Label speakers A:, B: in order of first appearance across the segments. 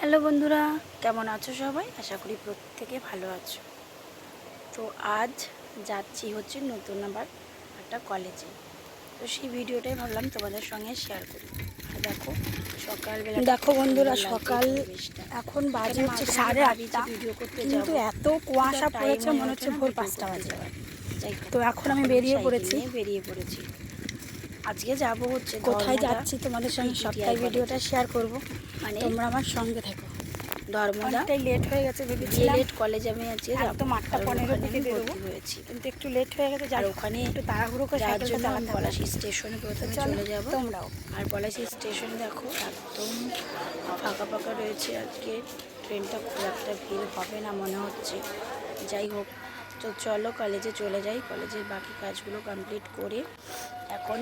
A: Hello বন্ধুরা কেমন আছো সবাই? আশা করি প্রত্যেকে ভালো আছো। তো আজ যাচ্ছি হচ্ছে নতুন আবার একটা কলেজে তো সেই ভিডিওটাই ভাবলাম তোমাদের সঙ্গে শেয়ার করি। দেখো সকালবেলা
B: দেখো বন্ধুরা, সকাল এখন বাজে হচ্ছে সাড়ে আটটা
A: ভিডিও করতে
B: কিন্তু। এত কুয়াশা পড়েছে মনে হচ্ছে ভোর পাঁচটা বাজে। তো এখন আমি বেরিয়ে পড়েছি।
A: বেরিয়ে পড়েছি। আজকে যাব হচ্ছে
B: কোথায় যাচ্ছি তোমাদের সঙ্গে সবটাই ভিডিওটা শেয়ার করব।
A: মানে
B: তোমরা আমার সঙ্গে থেকো।
A: ধর্মদা
B: লেট হয়ে গেছে ভেবেছিলাম।
A: ডিএলএড কলেজে আমি আজকে যাব
B: একদম আটটা
A: কারণ
B: পনেরো থেকে
A: আমি
B: বেরোবো।
A: হয়েছি।
B: কিন্তু একটু লেট হয়ে গেছে যার
A: ওখানে
B: একটু তাড়াহুড়ো করে সাইকেলটা
A: জন্য পলাশি স্টেশনে প্রথমে
B: চলো,
A: চলে যাব।
B: তোমরাও।
A: আর পলাশি স্টেশন দেখো একদম ফাঁকা ফাঁকা রয়েছে আজকে। ট্রেনটা খুব একটা ভিড় হবে না মনে হচ্ছে। যাই হোক তো চলো কলেজে চলে যাই। কলেজের বাকি কাজগুলো কমপ্লিট করে এখন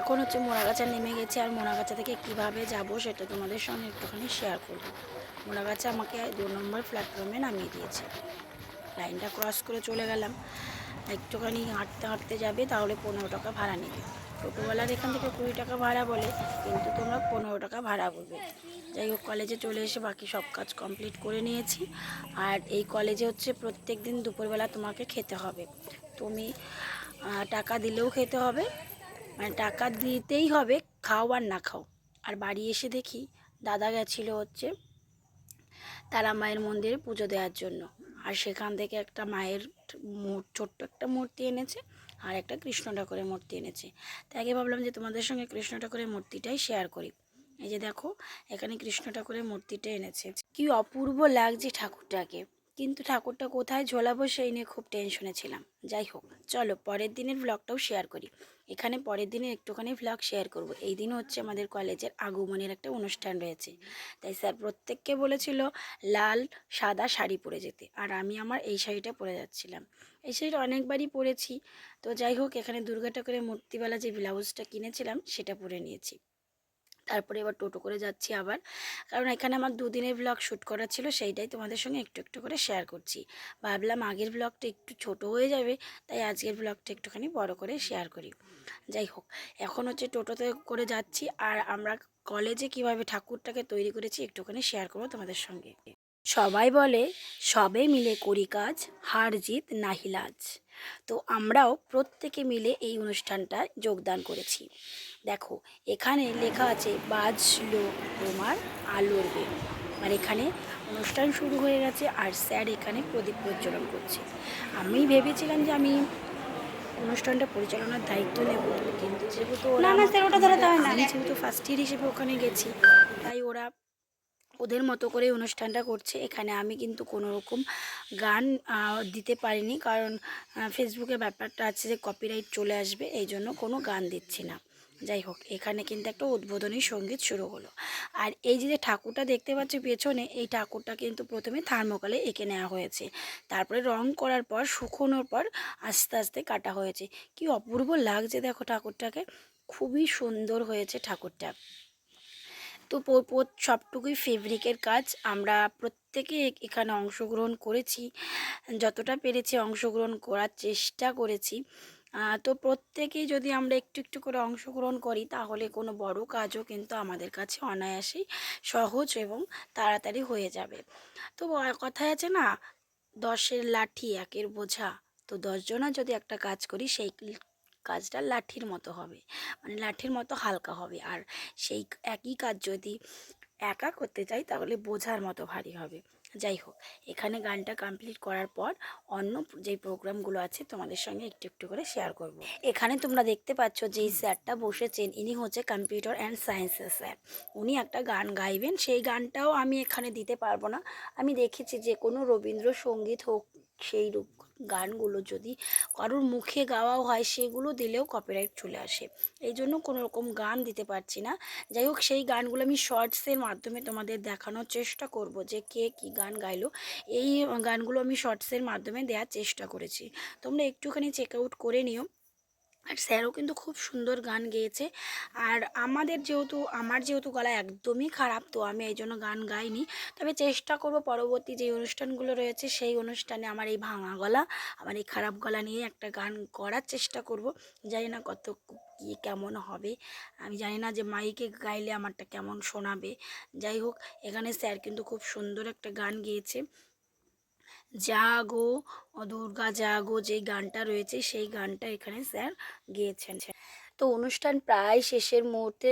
A: এখন হচ্ছে মোড়াগাছা নেমে গেছে আর মোড়াগাছা থেকে কীভাবে যাব সেটা তোমাদের সঙ্গে একটুখানি শেয়ার করব। মোড়াগাছা আমাকে দু নম্বর প্ল্যাটফর্মে নামিয়ে দিয়েছে। লাইনটা ক্রস করে চলে গেলাম। একটুখানি হাঁটতে হাঁটতে যাবে, তাহলে পনেরো টাকা ভাড়া নেবে। টোটোওয়ালার এখান থেকে কুড়ি টাকা ভাড়া বলে, কিন্তু তোমরা পনেরো টাকা ভাড়া বলবে যাই হোক কলেজে চলে এসে বাকি সব কাজ কমপ্লিট করে নিয়েছি। আর এই কলেজে হচ্ছে প্রত্যেক দিন দুপুরবেলা তোমাকে খেতে হবে। তুমি টাকা দিলেও খেতে হবে। মানে টাকা দিতেই হবে, খাও আর না খাও। আর বাড়ি এসে দেখি দাদা গেছিল হচ্ছে তারা মায়ের মন্দিরে পুজো দেওয়ার জন্য। আর সেখান থেকে একটা মায়ের ছোট্ট একটা মূর্তি এনেছে আর একটা কৃষ্ণ ঠাকুরের মূর্তি এনেছে। তাই আগে ভাবলাম যে তোমাদের সঙ্গে কৃষ্ণ ঠাকুরের মূর্তিটাই শেয়ার করি। এই যে দেখো, এখানে কৃষ্ণ ঠাকুরের মূর্তিটা এনেছে। কি অপূর্ব লাগছে ঠাকুরটাকে। কিন্তু ঠাকুরটা কোথায় ঝোলাবো সেই নিয়ে খুব টেনশনে ছিলাম। যাই হোক, চলো পরের দিনের ব্লগটাও শেয়ার করি। এখানে পরের দিনে একটুখানি ব্লগ শেয়ার করব। এই দিন হচ্ছে আমাদের কলেজের আগমনের একটা অনুষ্ঠান রয়েছে। তাই স্যার প্রত্যেককে বলেছিল লাল, সাদা শাড়ি পরে যেতে। আর আমি আমার এই শাড়িটা পরে যাচ্ছিলাম। এই শাড়িটা অনেকবারই পরেছি। তো যাই হোক, এখানে দুর্গা ঠাকুরের মূর্তিওয়ালা যে ব্লাউজটা কিনেছিলাম, সেটা পরে নিয়েছি। তারপরে এবার টোটো করে যাচ্ছি আবার। কারণ এখানে আমার দুদিনের ব্লগ শ্যুট করা ছিল, সেইটাই তোমাদের সঙ্গে একটু একটু করে শেয়ার করছি। ভাবলাম আগের ব্লগটা একটু ছোট হয়ে যাবে, তাই আজকের ব্লগটা একটুখানি বড় করে শেয়ার করি। যাই হোক, এখন হচ্ছে টোটোতে করে যাচ্ছি, আর আমরা কলেজে কীভাবে ঠাকুরটাকে তৈরি করেছি একটুখানি শেয়ার করব তোমাদের সঙ্গে। সবাই বলে সবে মিলে করি কাজ হার জিত নাহি লাজ। তো আমরাও প্রত্যেকে মিলে এই অনুষ্ঠানটা যোগদান করেছি। দেখো এখানে লেখা আছে বাজলো তোমার আলোর বেল আর এখানে অনুষ্ঠান শুরু হয়ে গেছে আর স্যার এখানে প্রদীপ প্রজ্বলন করছে। আমি ভেবেছিলাম যে আমি অনুষ্ঠানটা পরিচালনার দায়িত্ব নেব কিন্তু যেহেতু
B: না, না, স্যার, ওটা ধরাতে হয় না।
A: যেহেতু ফার্স্ট ইয়ার হিসেবে ওখানে গেছি ওদের মতো করে অনুষ্ঠানটা করছে। এখানে আমি কিন্তু কোনো রকম গান দিতে পারিনি কারণ ফেসবুকে ব্যাপারটা আছে যে কপিরাইট চলে আসবে, এই জন্য কোনো গান দিচ্ছি না। যাই হোক, এখানে কিন্তু একটা উদ্বোধনী সংগীত শুরু হলো। আর এই যে ঠাকুরটা দেখতে পাচ্ছি পেছনে, এই ঠাকুরটা কিন্তু প্রথমে থার্মোকলে এঁকে নেওয়া হয়েছে। তারপরে রং করার পর, শুকোনোর পর আস্তে আস্তে কাটা হয়েছে। কি অপূর্ব লাগছে দেখো ঠাকুরটাকে। খুবই সুন্দর হয়েছে ঠাকুরটা। তো সবটুকুই ফেব্রিকের কাজ। আমরা প্রত্যেকে এখানে অংশগ্রহণ করেছি। যতটা পেরেছি অংশগ্রহণ করার চেষ্টা করেছি। তো প্রত্যেকেই যদি আমরা একটু একটু করে অংশগ্রহণ করি, তাহলে কোনো বড় কাজও কিন্তু আমাদের কাছে অনায়াসেই সহজ এবং তাড়াতাড়ি হয়ে যাবে। তো কথায় আছে না, দশের লাঠি একের বোঝা। তো দশজনা যদি একটা কাজ করি, সেই কাজটা লাঠির মতো হবে। মানে লাঠির মতো হালকা হবে। আর সেই একই কাজ যদি একা করতে চাই, তাহলে বোঝার মতো ভারী হবে। যাই হোক, এখানে গানটা কমপ্লিট করার পর অন্য যে প্রোগ্রামগুলো আছে তোমাদের সঙ্গে একটু একটু করে শেয়ার করব। এখানে তোমরা দেখতে পাচ্ছ যেই স্যারটা বসেছেন, ইনি হচ্ছে কম্পিউটার অ্যান্ড সায়েন্সের স্যার উনি একটা গান গাইবেন, সেই গানটাও আমি এখানে দিতে পারব না। আমি দেখেছি যে কোনো রবীন্দ্রসঙ্গীত হোক, সেই গানগুলো যদি কারোর মুখে গাওয়াও হয়, সেগুলো দিলেও কপিরাইট চলে আসে। এই জন্য কোনো রকম গান দিতে পারছি না। যাই হোক, সেই গানগুলো আমি শর্টসের মাধ্যমে তোমাদের দেখানোর চেষ্টা করব যে কে কী গান গাইলো। এই গানগুলো আমি শর্টসের মাধ্যমে দেওয়ার চেষ্টা করেছি। তোমরা একটুখানি চেক আউট করে নিও। আর স্যারও কিন্তু খুব সুন্দর গান গেয়েছে। আর আমাদের যেহেতু, আমার যেহেতু গলা একদমই খারাপ, তো আমি এই জন্য গান গাইনি। তবে চেষ্টা করব পরবর্তী যে অনুষ্ঠানগুলো রয়েছে, সেই অনুষ্ঠানে আমার এই ভাঙা গলা, আমার এই খারাপ গলা নিয়ে একটা গান করার চেষ্টা করব। জানি না কত কী কেমন হবে। আমি জানি না যে মাইকে গাইলে আমারটা কেমন শোনাবে। যাই হোক, এখানে স্যার কিন্তু খুব সুন্দর একটা গান গেয়েছে। জাগো দুর্গা জাগো যে গানটা রয়েছে সেই গানটা এখানে স্যার গেয়েছেন। তো অনুষ্ঠান প্রায় শেষের মুহূর্তে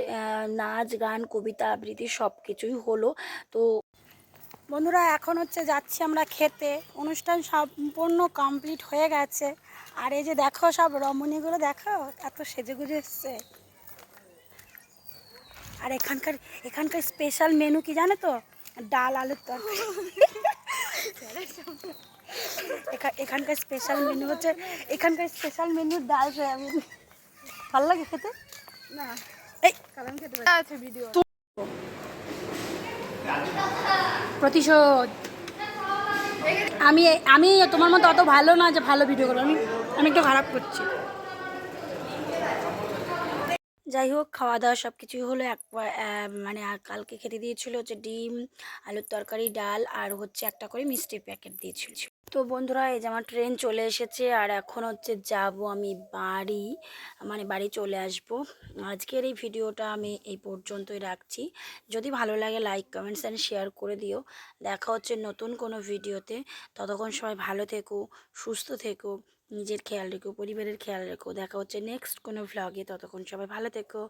A: নাচ, গান, কবিতা, আবৃত্তি সব কিছুই হলো। তো
B: বন্ধুরা, এখন হচ্ছে যাচ্ছি আমরা খেতে। অনুষ্ঠান সম্পূর্ণ কমপ্লিট হয়ে গেছে। আর এই যে দেখো সব রমণীগুলো, দেখো এত সেজে গুজে এসছে। আর এখানকার এখানকার স্পেশাল মেনু কি জানো তো? ডাল, আলুর তরকারি। এখানকার স্পেশাল মেনু হচ্ছে এখানকার স্পেশাল মেনু ডাল সয়াবিন ভালো লাগে খেতে?
C: না।
B: এই
C: কারণ খেতে আছে ভিডিও
B: প্রতিশোধ। আমি আমি তোমার মতো অত ভালো না যে ভালো ভিডিও করব। আমি আমি একটু খারাপ করছি।
A: যাই হোক খাওয়া দাওয়া সব কিছুই হলো এক মানে কালকে খেতে দিয়েছিল হচ্ছে ডিম, আলুর তরকারি, ডাল আর হচ্ছে একটা করে মিষ্টির প্যাকেট দিয়েছিল। তো বন্ধুরা, এই যে আমার ট্রেন চলে এসেছে আর এখন হচ্ছে যাব আমি বাড়ি মানে বাড়ি চলে আসব। আজকের এই ভিডিওটা আমি এই পর্যন্তই রাখছি। যদি ভালো লাগে লাইক কমেন্টস অ্যান্ড শেয়ার করে দিও। দেখা হচ্ছে নতুন কোনো ভিডিওতে। ততক্ষণ সবাই ভালো থেকো, সুস্থ থেকো। নিজের খেয়াল রেখো, পরিবারের খেয়াল রেখো। দেখা হচ্ছে নেক্সট কোনো ভ্লগে ততক্ষণ সবাই ভালো থেকো।